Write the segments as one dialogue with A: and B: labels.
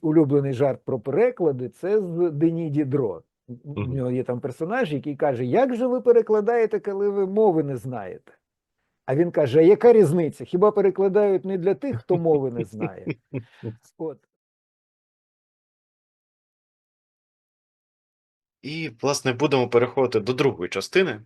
A: улюблений жарт про переклади це з Дені Дідро. У нього є там персонаж, який каже: Як же ви перекладаєте, коли ви мови не знаєте? А він каже: А яка різниця? Хіба перекладають не для тих, хто мови не знає? От.
B: І, власне, будемо переходити до другої частини.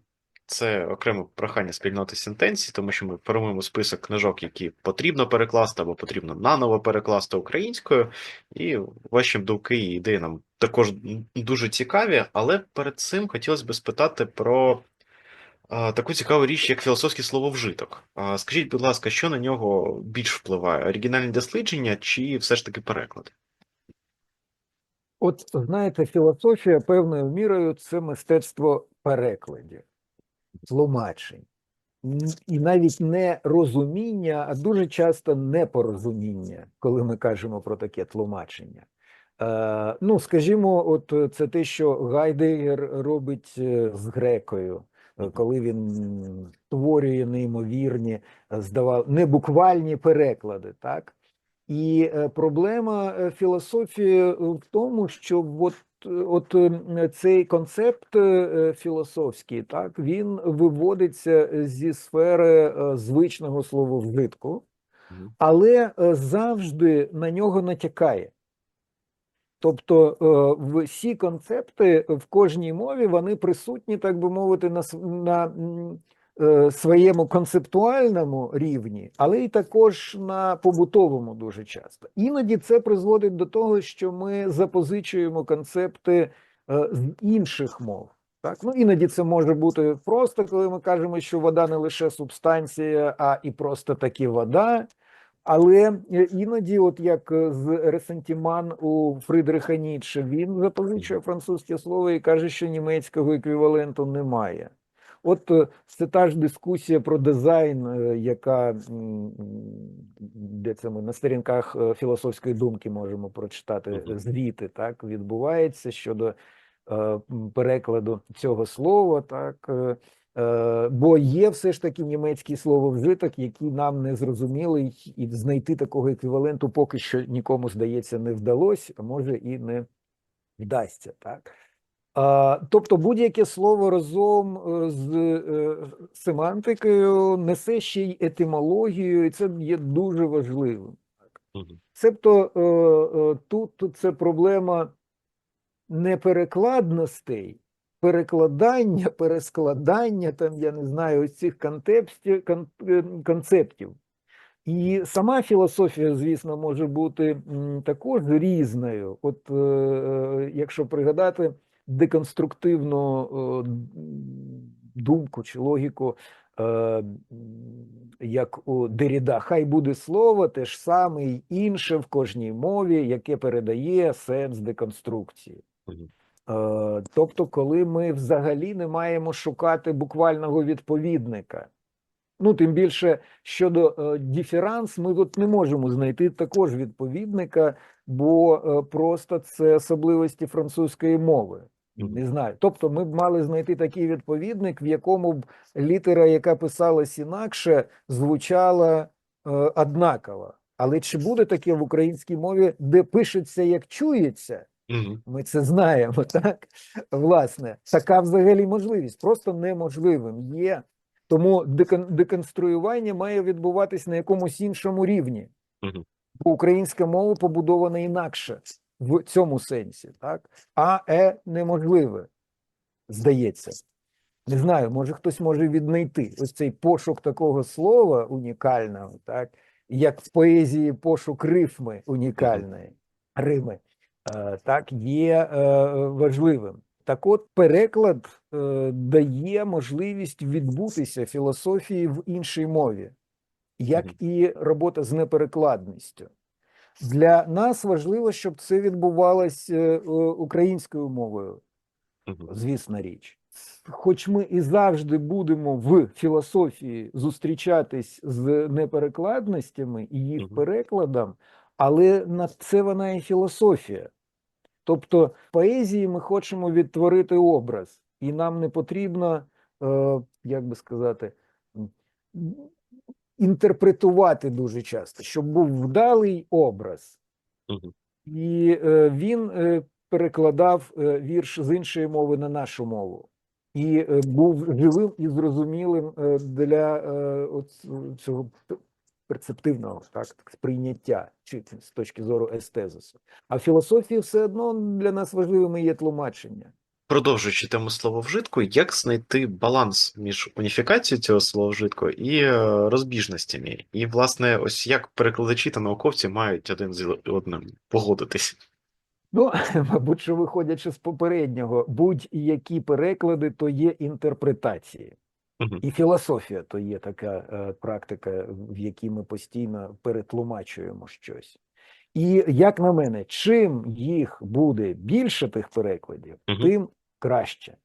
B: Це окреме прохання спільноти сентенції, тому що ми формуємо список книжок, які потрібно перекласти або потрібно наново перекласти українською. І ваші думки і ідеї нам також дуже цікаві. Але перед цим хотілося б спитати про а, таку цікаву річ, як філософський слововжиток. А, скажіть, будь ласка, що на нього більш впливає? Оригінальні дослідження чи все ж таки переклади?
A: От знаєте, філософія певною мірою це мистецтво перекладів, тлумачень. І навіть не розуміння, а дуже часто непорозуміння, коли ми кажемо про таке тлумачення. Е, ну, скажімо, от е, це те, що Гайдегер робить е, з грекою, коли він створює неймовірні, здавав, небуквальні переклади, так? І проблема філософії в тому, що от, от е, цей концепт е, філософський, так, він виводиться зі сфери е, звичного слововжитку, але завжди на нього натякає. Тобто всі концепти в кожній мові вони присутні, так би мовити, на, на своєму концептуальному рівні, але й також на побутовому дуже часто. Іноді це призводить до того, що ми запозичуємо концепти е, з інших мов. Так, ну іноді це може бути просто, коли ми кажемо, що вода не лише субстанція, а і просто таки вода. Але е, іноді, от як е, з ресентіман у Фридриха Ніцше, він запозичує французьке слово і каже, що німецького еквіваленту немає. От е, це та ж дискусія про дизайн, е, яка де це ми на сторінках е, філософської думки можемо прочитати звіти, так відбувається щодо е, перекладу цього слова, так. Бо є все ж таки німецький слововжиток, який нам не зрозумілий, і знайти такого еквіваленту поки що нікому, здається, не вдалося, а може і не вдасться. Так? Тобто будь-яке слово разом е, з е, семантикою несе ще й етимологію, і це є дуже важливим.
B: Мгм.
A: Цебто е, тут це проблема неперекладностей, перекладання, перескладання, там я не знаю, ось цих концептів. І сама філософія, звісно, може бути також різною. От якщо пригадати деконструктивну е, думку чи логіку, е, як у Деріда, хай буде слово те ж саме й інше в кожній мові, яке передає сенс деконструкції. Е, Тобто, коли ми взагалі не маємо шукати буквального відповідника. Ну, тим більше щодо діферанс, ми тут не можемо знайти також відповідника, бо просто це особливості французької мови. Не знаю. Тобто, ми б мали знайти такий відповідник, в якому б літера, яка писалась інакше, звучала е, однаково. Але чи буде таке в українській мові, де пишеться як чується?
B: Мгм.
A: Ми це знаємо, так? Власне, така взагалі можливість, просто неможливим є. Тому декон, деконструювання має відбуватись на якомусь іншому рівні. Бо українська мова побудована інакше в цьому сенсі, так? А е неможливе, здається. Не знаю, може хтось може віднайти ось цей пошук такого слова унікального, так? Як в поезії пошук рифми унікальної, Рими, е, так, є е, важливим. Так от, переклад е, дає можливість відбутися філософії в іншій мові, як і робота з неперекладністю. Для нас важливо, щоб це відбувалось е, е, українською мовою звісна річ. Хоч ми і завжди будемо в філософії зустрічатись з неперекладностями і їх перекладом, але на це вона і філософія. Тобто в поезії ми хочемо відтворити образ, і нам не потрібно, е, як би сказати, інтерпретувати дуже часто, щоб був вдалий образ. І е, він е, перекладав е, вірш з іншої мови на нашу мову. І е, був живим і зрозумілим е, для е, от цього перцептивного так, сприйняття чи з точки зору естезису. А в філософії все одно для нас важливими є тлумачення.
B: Продовжуючи тему слововжитку, як знайти баланс між уніфікацією цього слововжитку і е, розбіжностями? І, власне, ось як перекладачі та науковці мають один з одним погодитись?
A: Ну, мабуть, що виходячи з попереднього, будь-які переклади то є інтерпретації. І філософія то є така е, практика, в якій ми постійно перетлумачуємо щось. І як на мене, чим їх буде більше тих перекладів,
B: Мгм.
A: тим краще.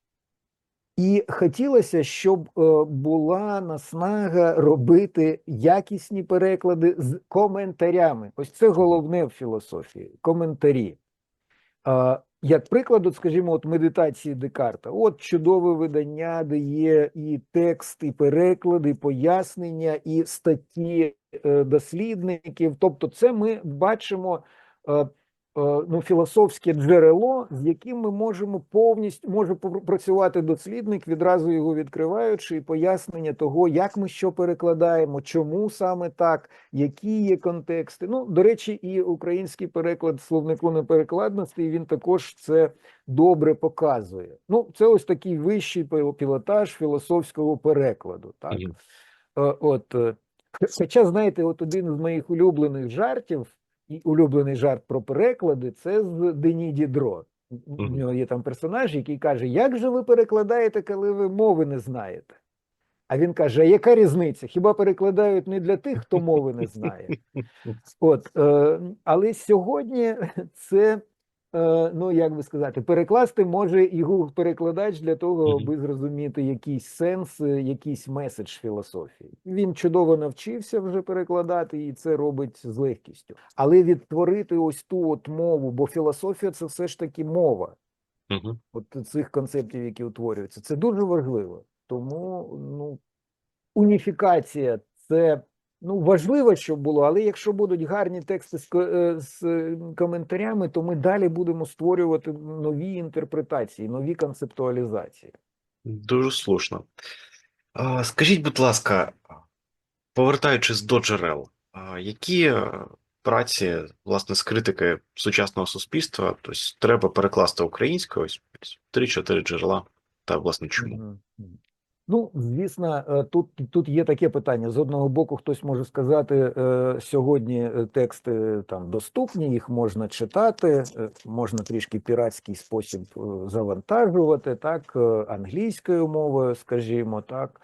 A: І хотілося, щоб е, була наснага робити якісні переклади з коментарями. Ось це головне в філософії коментарі. Як приклад, от, скажімо, от медитації Декарта. От чудове видання, де є і текст, і переклад, і пояснення, і статті е, дослідників. Тобто, це ми бачимо е, ну, філософське джерело, з яким ми можемо повністю може працювати дослідник, відразу його відкриваючи, і пояснення того, як ми що перекладаємо, чому саме так, які є контексти. Ну, до речі, і український переклад словнику неперекладності, він також це добре показує. Ну, це ось такий вищий пілотаж філософського перекладу. Так,
B: Мгм.
A: Е, от, е, хоча, знаєте, от один з моїх улюблених жартів, улюблений жарт про переклади, це з Дені Дідро. У нього є там персонаж, який каже: Як же ви перекладаєте, коли ви мови не знаєте? А він каже: А яка різниця? Хіба перекладають не для тих, хто мови не знає? От, е, але сьогодні це, ну як би сказати, перекласти може і Google-перекладач для того, аби зрозуміти якийсь сенс, е, якийсь меседж філософії. Він чудово навчився вже перекладати і це робить з легкістю. Але відтворити ось ту от мову, бо філософія це все ж таки мова
B: Мгм.
A: от цих концептів, які утворюються. Це дуже важливо. Тому ну, уніфікація це ну, важливо, щоб було, але якщо будуть гарні тексти з, е, з е, коментарями, то ми далі будемо створювати нові інтерпретації, нові концептуалізації.
B: Дуже слушно. Скажіть, будь ласка, повертаючись до джерел, які е, праці, власне, з критики сучасного суспільства, тобто треба перекласти українською, ось ось 3-4 джерела, та, власне, чому?
A: Ну, звісно, е, тут, тут є таке питання. З одного боку, хтось може сказати, е, сьогодні е, тексти там доступні, їх можна читати, можна трішки піратський спосіб завантажувати, так, англійською мовою, скажімо, так.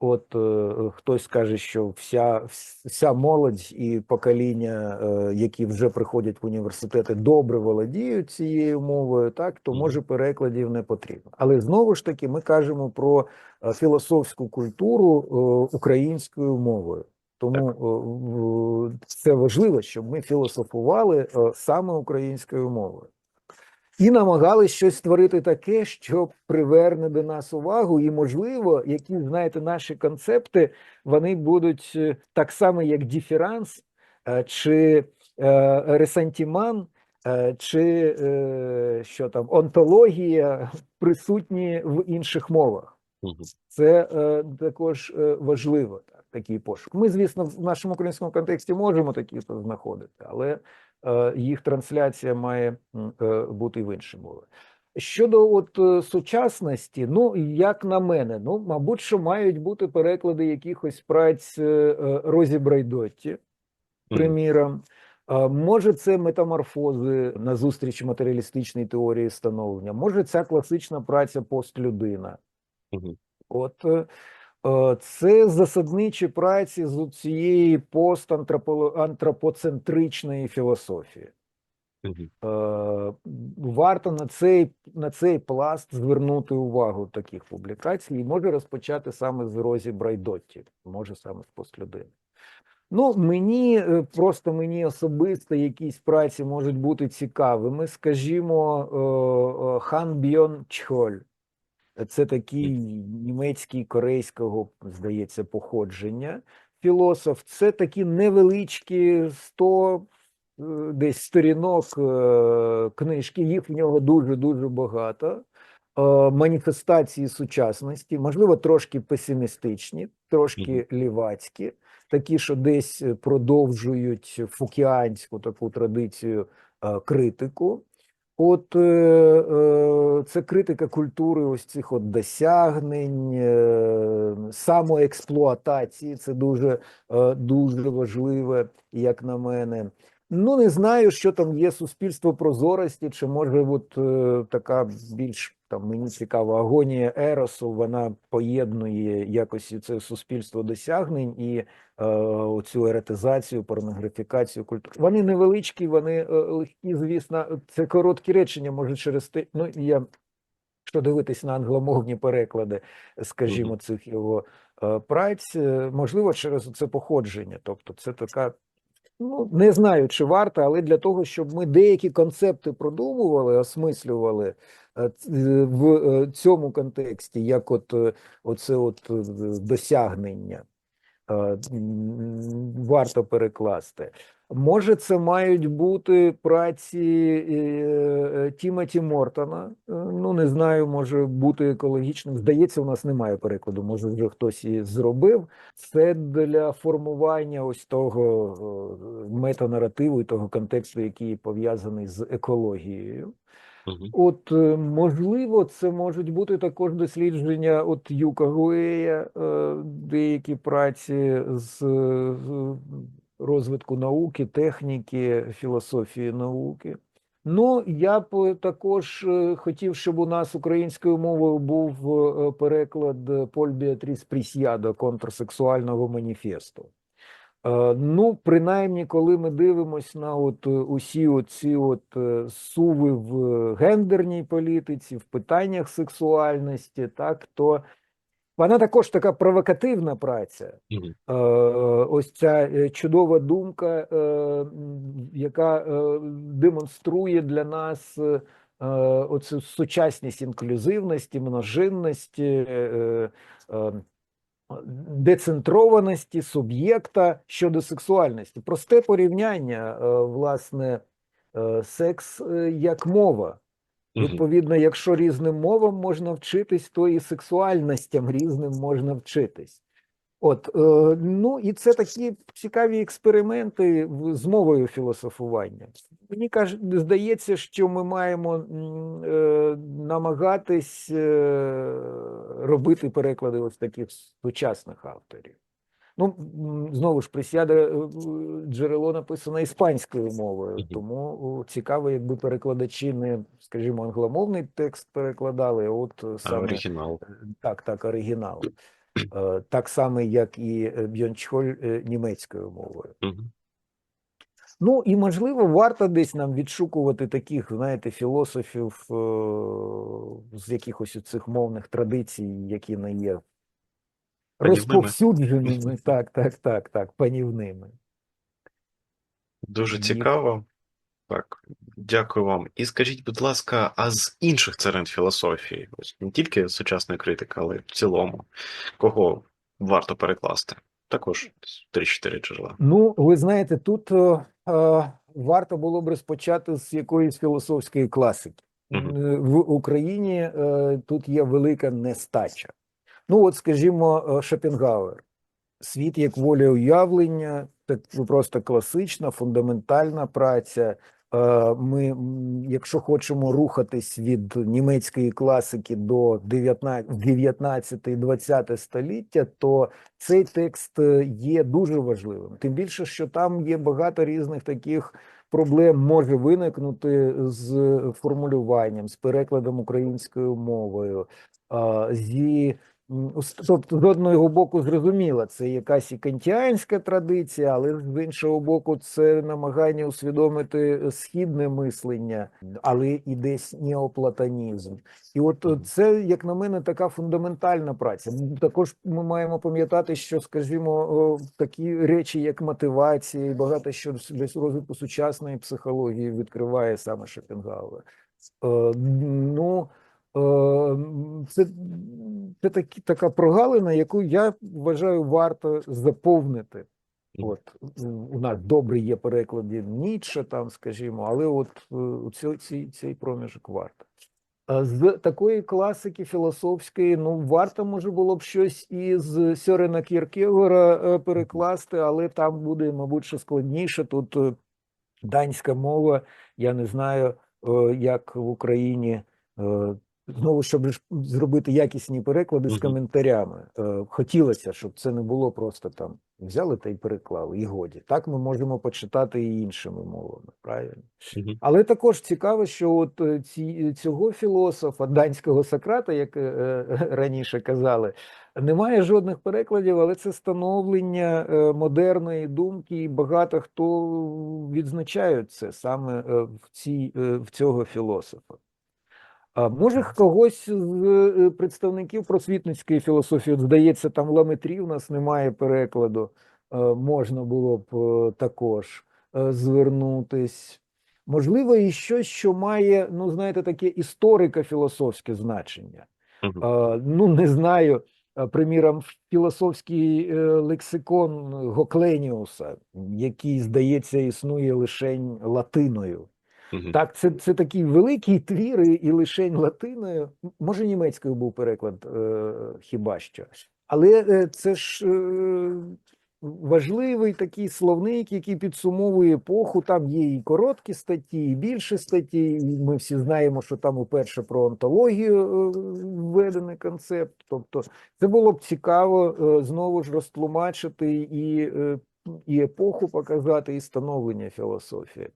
A: От е, хтось скаже, що вся, вся молодь і покоління, е, які вже приходять в університети, добре володіють цією мовою, так то може перекладів не потрібно. Але знову ж таки, ми кажемо про е, філософську культуру е, українською мовою. Тому е, це важливо, щоб ми філософували е, саме українською мовою. І намагались щось створити таке, що приверне до нас увагу, і, можливо, які, знаєте, наші концепти вони будуть е, так само, як діферанс, е, чи е, ресентіман, е, чи що там, онтологія присутні в інших мовах. Це також важливо, так, такий пошук. Ми, звісно, в нашому українському контексті можемо такі знаходити, але їх трансляція має е, бути в іншій мові. Щодо от е, сучасності, ну як на мене, ну мабуть, що мають бути переклади якихось праць е, е, Розі Брайдотті, приміром. Може, це метаморфози на зустріч матеріалістичній теорії становлення, може, ця класична праця постлюдина. От е, е, це засадничі праці з цієї постантропоцентричної філософії. Е, Варто на цей, на цей пласт звернути увагу таких публікацій і може розпочати саме з Розі Брайдотті, може саме з постлюдини. Ну, мені е, просто мені особисто якісь праці можуть бути цікавими. Скажімо, е, е, Хан Бьон Чхоль. Це такий німецький корейського, здається, походження філософ. Це такі невеличкі 100 е, десь сторінок е, книжки, їх в нього дуже-дуже багато. Е, Маніфестації сучасності, можливо, трошки песимістичні, трошки лівацькі, такі, що десь продовжують фукіанську таку традицію критику. От е, е, це критика культури ось цих от досягнень, е, самоексплуатації. Це дуже, е, дуже важливе, як на мене. Ну, не знаю, що там є суспільство прозорості, чи може от е, така більш там мені цікава агонія Еросу, вона поєднує якось це суспільство досягнень і е, оцю еретизацію, порнографікацію культури. Вони невеличкі, вони е, легкі, звісно. Це короткі речення, може через те. Ну я якщо дивитись на англомовні переклади, скажімо, цих його е, праць, е, можливо, через це походження. Тобто, це така. Ну, не знаю, чи варто, але для того, щоб ми деякі концепти продумували, осмислювали в е, цьому контексті, як от е, оце от е, досягнення, е, варто перекласти. Може, це мають бути праці е, е, Тімоті Мортона. Е, Ну, не знаю, може бути екологічним. Здається, у нас немає перекладу. Може, вже хтось і зробив. Це для формування ось того е, метанаративу і того контексту, який пов'язаний з екологією. От, е, можливо, це можуть бути також дослідження от Юка Гуея, е, деякі праці з розвитку науки, техніки, філософії науки. Ну, я б також е, хотів, щоб у нас українською мовою був переклад Поль Біатріс Прісьядо контрсексуального маніфесту. Е, Ну, принаймні, коли ми дивимося на от е, усі оці от е, суви в гендерній політиці, в питаннях сексуальності, так, то вона також така провокативна праця.
B: Мгм.
A: Е, Ось ця чудова думка, яка демонструє для нас оцю сучасність інклюзивності, множинності, децентрованості суб'єкта щодо сексуальності. Просте порівняння, е, власне, е, секс е, як мова. Відповідно, якщо різним мовам можна вчитись, то і сексуальностям різним можна вчитись. От, ну і це такі цікаві експерименти з мовою філософування. Мені каже, здається, що ми маємо е, намагатись е, робити переклади ось таких сучасних авторів. Ну, знову ж присяда е, е, джерело написано іспанською мовою, тому цікаво, якби перекладачі не, скажімо, англомовний текст перекладали, а от е, саме
B: Оригінал.
A: так, так, оригінал. Е, Так само, як і е, Бьончхоль е, німецькою мовою. Ну і можливо, варто десь нам відшукувати таких, знаєте, філософів е, з якихось цих мовних традицій, які не є розповсюдженими. Так, так, так, так, панівними.
B: Дуже цікаво. Так, дякую вам. І скажіть, будь ласка, а з інших царин філософії, ось не тільки сучасної критики, але й в цілому, кого варто перекласти? Також 3-4 джерела.
A: Ну, ви знаєте, тут е, варто було б розпочати з якоїсь філософської класики. Е, В Україні е, тут є велика нестача. Ну, от, скажімо, е, Шопенгауер. Світ як воля уявлення, так просто класична, фундаментальна праця. Е, Ми, якщо хочемо рухатись від німецької класики до 19, 19-20 століття, то цей текст е, є дуже важливим. Тим більше, що там є багато різних таких проблем може виникнути з формулюванням, з перекладом українською мовою, зі м, ос- тобто, з одного боку, зрозуміло, це якась і кантіанська традиція, але з іншого боку, це намагання усвідомити східне мислення, але і десь неоплатонізм. І от е, це, як на мене, така фундаментальна праця. Також ми маємо пам'ятати, що, скажімо, такі речі, як мотивація, і багато що для розвитку сучасної психології відкриває саме Шопенгауер. Е, Ну, е, це, це такі, така прогалина, яку я вважаю варто заповнити От у нас добре є переклади Ніцше, там, скажімо, але от е, цей, цей, цей проміжок варто. З такої класики філософської, ну, варто, може, було б щось із Сьорена Кіркегора е, перекласти, але там буде, мабуть, ще складніше. Тут е, данська мова, я не знаю, е, як в Україні. Е, Знову, щоб зробити якісні переклади з коментарями. Е, Хотілося, щоб це не було просто там взяли та й переклали, і годі. Так ми можемо почитати і іншими мовами, правильно? Але також цікаво, що от е, ці, цього філософа, данського Сократа, як е, е, раніше казали, немає жодних перекладів, але це становлення е, модерної думки, і багато хто відзначають це саме е, в, цій, е, в цього філософа. А може когось з е, представників просвітницької філософії, от, здається, там ламетрів у нас немає перекладу, е, можна було б е, також е, звернутись. Можливо, і щось, що має, ну, знаєте, таке історико-філософське значення.
B: Мгм.
A: Е, Ну, не знаю, е, приміром, філософський е, лексикон Гокленіуса, який, здається, існує лише латиною. Так, це, це такий великий твір і, лишень латиною. Може, німецькою був переклад е, хіба що. Але е, це ж е, важливий такий словник, який підсумовує епоху. Там є і короткі статті, і більше статті. Ми всі знаємо, що там уперше про онтологію е, введений концепт. Тобто, це було б цікаво е, знову ж розтлумачити і, е, і епоху показати, і становлення філософії.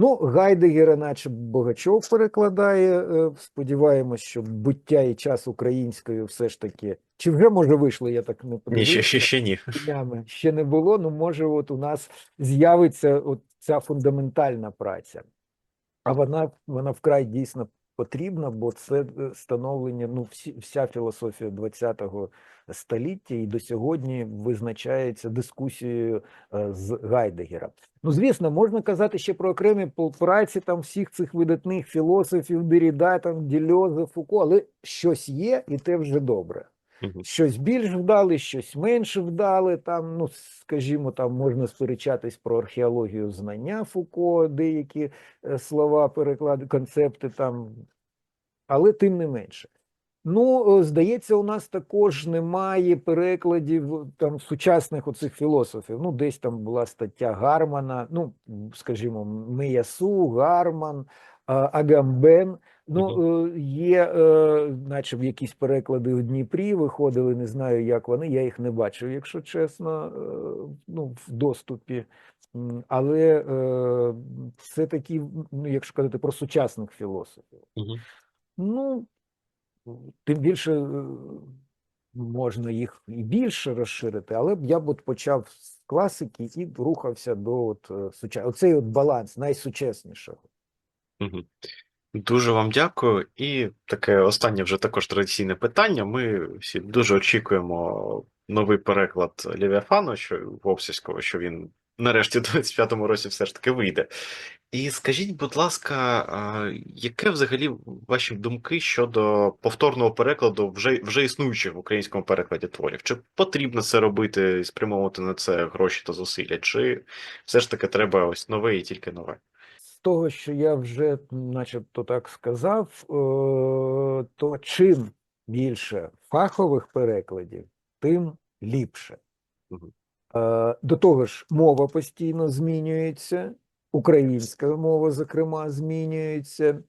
A: Ну, Гайдегера, наче Богачов перекладає. е, Сподіваємось, що буття і час українською все ж таки. Чи вже може вийшло, я так не
B: Ні, ще, ще, ще ні.
A: Ще не було. Ну, може, от у нас з'явиться от ця фундаментальна праця. А вона, вона вкрай дійсно потрібна, бо це е, становлення, ну, всі, вся філософія ХХ століття і до сьогодні визначається дискусією е, з Гайдегера. Ну, звісно, можна казати ще про окремі праці там всіх цих видатних філософів, Деріда, там Дільоза, Фуко, але щось є, і те вже добре. Щось більш вдали, щось менш вдали. Там, ну скажімо, там можна сперечатись про археологію знання Фуко, деякі е, слова, переклади, концепти там, але тим не менше. Ну, е, здається, у нас також немає перекладів там сучасних оцих філософів. Ну, десь там була стаття Гармана, ну, скажімо, Меясу, Гарман, Агамбен. Ну, е, є, е, наче в якісь переклади в Дніпрі виходили, не знаю, як вони, я їх не бачив, якщо чесно, е, ну, в доступі. Але е, це такі, ну, якщо казати про сучасних філософів.
B: Мгм.
A: Ну, тим більше можна їх і більше розширити, але я б от почав з класики і рухався до от, е, суча... Оцей от баланс найсучаснішого.
B: Мгм. Дуже вам дякую. І таке останнє вже також традиційне питання. Ми всі дуже очікуємо новий переклад Левіафану, що Вовсівського, що він нарешті в 25-му році все ж таки вийде. І скажіть, будь ласка, яке взагалі ваші думки щодо повторного перекладу вже, вже існуючих в українському перекладі творів? Чи потрібно це робити, і спрямовувати на це гроші та зусилля, чи все ж таки треба ось нове і тільки нове?
A: Того, що я вже начебто так сказав, е, то чим більше фахових перекладів, тим ліпше. Е, До того ж, мова постійно змінюється, українська мова, зокрема, змінюється,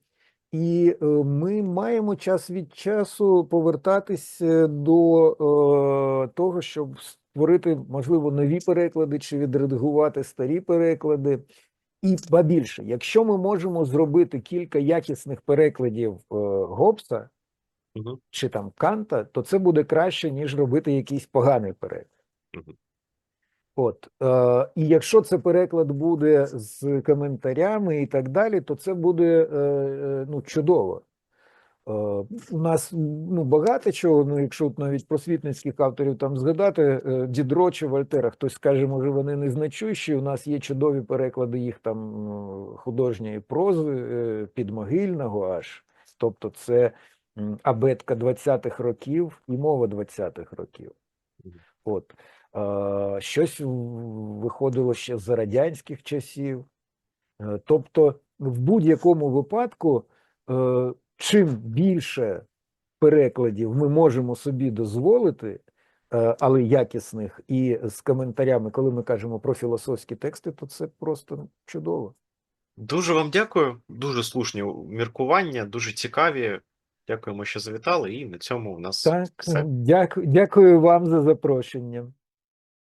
A: і е, ми маємо час від часу повертатися до того, щоб створити, можливо, нові переклади чи відредагувати старі переклади. І ба більше, якщо ми можемо зробити кілька якісних перекладів е, Гоббса
B: Мгм.
A: чи там Канта, то це буде краще, ніж робити якийсь поганий переклад.
B: Угу.
A: От, е, і якщо це переклад буде з коментарями і так далі, то це буде е, е, ну, чудово. Е, у нас ну, багато чого, ну, якщо навіть просвітницьких авторів там згадати, е, Дідро чи Вольтера, хтось скаже, може, вони незначущі, у нас є чудові переклади їх там ну, художньої прози, е, підмогильного аж. Тобто це абетка 20-х років і мова 20-х років. От. щось виходило ще за радянських часів. Тобто, в будь-якому випадку, чим більше перекладів ми можемо собі дозволити, е, але якісних, і з коментарями, коли ми кажемо про філософські тексти, то це просто чудово.
B: Дуже вам дякую, дуже слушні міркування, дуже цікаві. Дякуємо, що завітали, і на цьому у нас
A: Так,
B: все.
A: дякую, дякую вам за запрошення.